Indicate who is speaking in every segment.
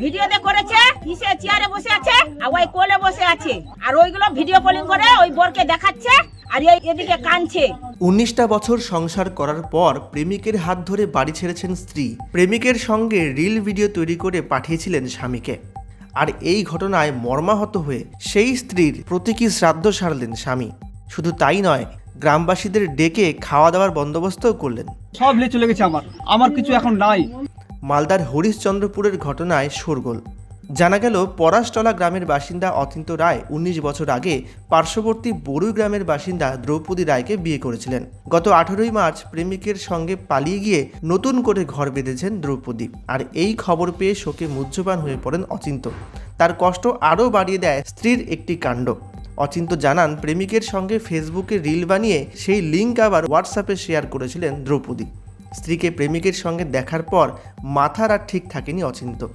Speaker 1: ভিডিওতে করেছে কিসে চেয়ারে বসে আছে আর ওই কোলে বসে আছে। আর ওইগুলো ভিডিও কলিং করে ওই বরকে দেখাচ্ছে আর এই এদিকে কানছে
Speaker 2: উনিশটা বছর সংসার করার পর প্রেমিকের হাত ধরে বাড়ি ছেড়েছেন স্ত্রী। প্রেমিকের সঙ্গে রিল ভিডিও তৈরি করে পাঠিয়েছিলেন স্বামীকে। আর এই ঘটনায় মর্মাহত হয়ে সেই স্ত্রীর প্রতীকী শ্রাদ্ধ সারলেন স্বামী। শুধু তাই নয় গ্রামবাসীদের ডেকে খাওয়া দাওয়ার বন্দোবস্তও করলেন।
Speaker 3: সব নিয়ে চলে গেছে আমার। আমার কিছু এখন নাই।
Speaker 2: মালদার হরিশ্চন্দ্রপুরের ঘটনায় শোরগোল। জানা গেল, পরাশটলা গ্রামের বাসিন্দা অতীন্ত রায় উনিশ বছর আগে পার্শ্ববর্তী বড়ুই গ্রামের বাসিন্দা দ্রৌপদী রায়কে বিয়ে করেছিলেন। গত আঠারোই মার্চ প্রেমিকের সঙ্গে পালিয়ে গিয়ে নতুন করে ঘর বেঁধেছেন দ্রৌপদী। আর এই খবর পেয়ে শোকে মুহ্যবান হয়ে পড়েন অচিন্ত তার কষ্ট আরও বাড়িয়ে দেয় স্ত্রীর একটি কাণ্ড। অচিন্ত জানান, প্রেমিকের সঙ্গে ফেসবুকে রিল বানিয়ে সেই লিঙ্ক আবার হোয়াটসঅ্যাপে শেয়ার করেছিলেন দ্রৌপদী। স্ত্রীকে প্রেমিকের সঙ্গে দেখার পর মাথার আর ঠিক থাকেনি অচিন্ত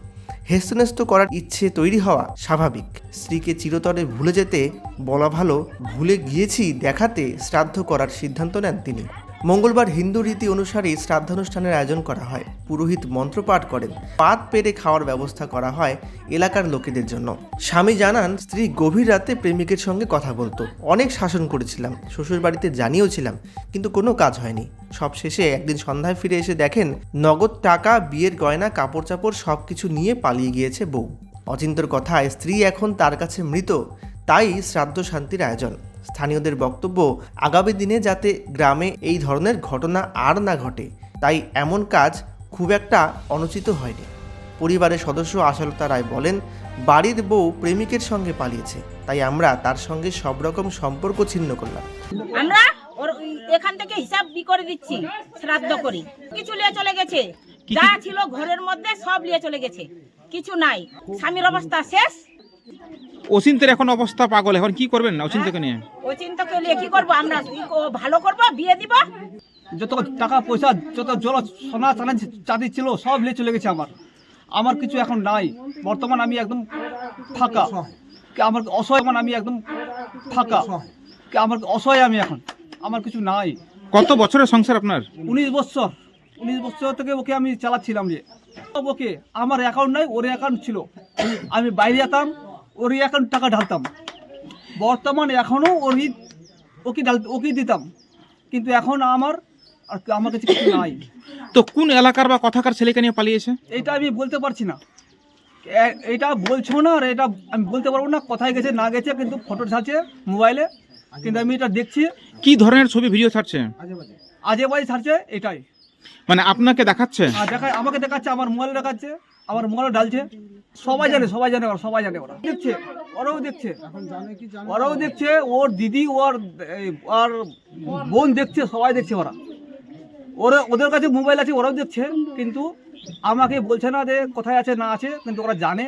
Speaker 2: হেস্তনেস্ত করার ইচ্ছে তৈরি হওয়া স্বাভাবিক। স্ত্রীকে চিরতরে ভুলে যেতে বলা ভালো, ভুলে গিয়েছি দেখাতে শ্রাদ্ধ করার সিদ্ধান্ত নেন তিনি। মঙ্গলবার হিন্দু রীতি অনুসারে শ্রাদ্ধানুষ্ঠানের আয়োজন করা হয়। পুরোহিত মন্ত্রপাঠ করেন। পাত পেরে খাওয়ার ব্যবস্থা করা হয় এলাকার লোকেদের জন্য। স্বামী জানান, স্ত্রী গভীর রাতে প্রেমিকের সঙ্গে কথা বলতো। অনেক শাসন করেছিলাম শ্বশুর বাড়িতে জানিয়েওছিলাম, কিন্তু কোনো কাজ হয়নি। সব শেষে একদিন সন্ধ্যায় ফিরে এসে দেখেন, নগদ টাকা, বিয়ের গয়না কাপড় চাপড় সব কিছু নিয়ে পালিয়ে গিয়েছে বউ। অচিন্তর কথায়, স্ত্রী এখন তার কাছে মৃত, তাই শ্রাদ্ধ শান্তির আয়োজন। স্থানীয়দের বক্তব্য আগামী দিনে যাতে গ্রামে এই ধরনের ঘটনা আর না ঘটে তাই এমন কাজ খুব একটা অনুচিত হয়নি। পরিবারের সদস্য আশালতা রায় বলেন বাড়ির বউ প্রেমিকের সঙ্গে পালিয়েছে তাই আমরা তার সঙ্গে সব রকম সম্পর্ক ছিন্ন করলাম।
Speaker 1: আমরা ওর এখান থেকে হিসাব বি করে দিচ্ছি শ্রাদ্ধ করি। কিছু নিয়ে চলে গেছে যা ছিল ঘরের মধ্যে সব নিয়ে চলে গেছে কিছু নাই। স্বামীর অবস্থা শেষ।
Speaker 4: অচিন্তের এখন অবস্থা পাগল এখন কি করবেন না অচিন্তকে নিয়ে?
Speaker 1: করলে কি করব? আমরা ভালো করব বিয়ে দিব?
Speaker 3: যত টাকা পয়সা যত জল সোনা চানা চাঁদি ছিল সব নিয়ে চলে গেছে আমার। আমার কিছু এখন নাই। বর্তমান আমি একদম ফাঁকা। কি আমার অসহায় মানে আমি একদম ফাঁকা। কি আমার অসহায় আমি এখন। আমার কিছু নাই।
Speaker 4: কত বছরের সংসার আপনার?
Speaker 3: উনিশ বছর। উনিশ বছর থেকে ওকে আমি চালাচ্ছিলাম যে। ওকে। আমার অ্যাকাউন্ট নাই ওর অ্যাকাউন্ট ছিল। আমি বাইরে যেতাম ওর অ্যাকাউন্ট টাকা ঢালতাম। বর্তমান এখনও ওরই ওকে ঢাল ওকে দিতাম। কিন্তু এখন আমার আর আমার কাছে কিছু নাই।
Speaker 4: তো কোন এলাকার বা কথাকার ছেলেকে নিয়ে পালিয়েছে?
Speaker 3: এটা আমি বলতে পারছি না। এটা বলছো না আর এটা আমি বলতে পারব না কোথায় গেছে না গেছে কিন্তু ফটো ছাড়ছে মোবাইলে কিন্তু আমি এটা দেখছি।
Speaker 4: কি ধরনের ছবি ভিডিও ছাড়ছে?
Speaker 3: আজে বাজে ছাড়ছে এটাই।
Speaker 4: মানে আপনাকে দেখাচ্ছে?
Speaker 3: দেখা আমাকে দেখাচ্ছে আমার মোবাইল দেখাচ্ছে আমার মোবাইল ডালছে সবাই জানে সবাই জানে ওরা সবাই জানে ওরা। দেখছে ওরাও দেখছে। ওরাও দেখছে ওর দিদি ওর আর বোন দেখছে সবাই দেখছে ওরা। ওরা ওদের কাছে মোবাইল আছে ওরাও দেখছে কিন্তু আমাকে বলছে না যে কোথায় আছে না আছে কিন্তু ওরা জানে।